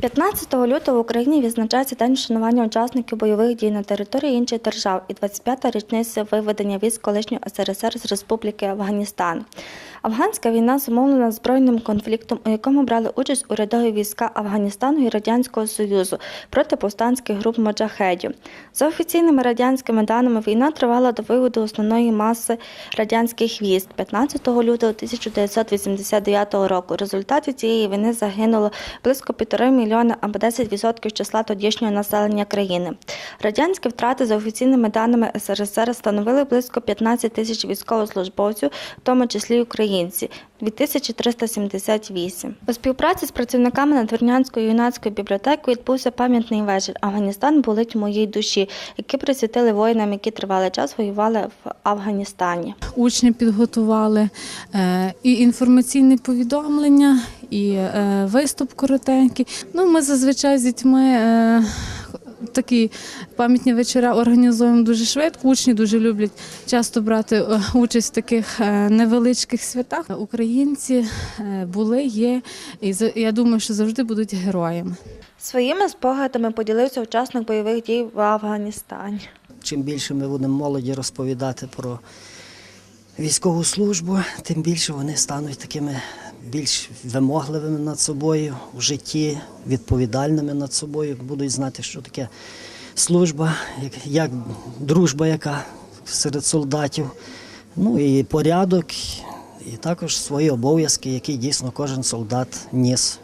15 лютого в Україні відзначається День вшанування учасників бойових дій на території інших держав і 25-та річниця виведення військ колишнього СРСР з Республіки Афганістан. Афганська війна зумовлена збройним конфліктом, у якому брали участь урядові війська Афганістану і Радянського Союзу проти повстанських груп маджахедів. За офіційними радянськими даними, війна тривала до виводу основної маси радянських військ 15 лютого 1989 року. В результаті цієї війни загинуло близько півтори мільйона або 10% числа тодішнього населення країни. Радянські втрати за офіційними даними СРСР становили близько 15 тисяч військовослужбовців, в тому числі й українці 2378. У співпраці з працівниками Надвірнянської юнацької бібліотеки відбувся пам'ятний вечір Афганістан болить в моїй душі, який присвятили воїнам, які тривалий час воювали в Афганістані. Учні підготували е, і інформаційне повідомлення, і е, виступ коротенький. Ну, ми зазвичай з дітьми. Е, Такі пам'ятні вечора організуємо дуже швидко. Учні дуже люблять часто брати е, участь в таких е, невеличких святах. Українці е, були, є, і я думаю, що завжди будуть героями. Своїми спогадами поділився учасник бойових дій в Афганістані. Чим більше ми будемо молоді розповідати про військову службу, тим більше вони стануть такими більш вимогливими над собою в житті, відповідальними над собою, будуть знати, що таке служба, як, як дружба, яка серед солдатів, ну і порядок, і також свої обов'язки, які дійсно кожен солдат ніс.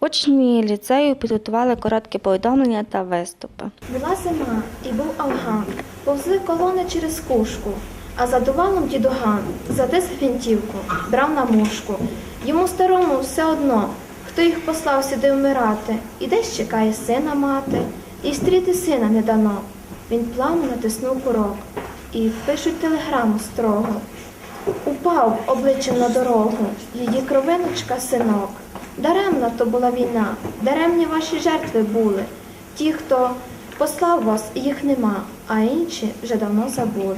Учні ліцею підготували короткі повідомлення та виступи. Була зима і був Афган. Повзли колони через кушку, а за дувалом дідуган затис гвинтівку, брав на мушку. Йому старому все одно, хто їх послав сюди вмирати, і десь чекає сина мати, і стріти сина не дано. Він плавно натиснув курок, і пишуть телеграму строго. Упав обличчям на дорогу, її кровиночка синок. Даремна то була війна, даремні ваші жертви були. Ті, хто послав вас, їх нема, а інші вже давно забули.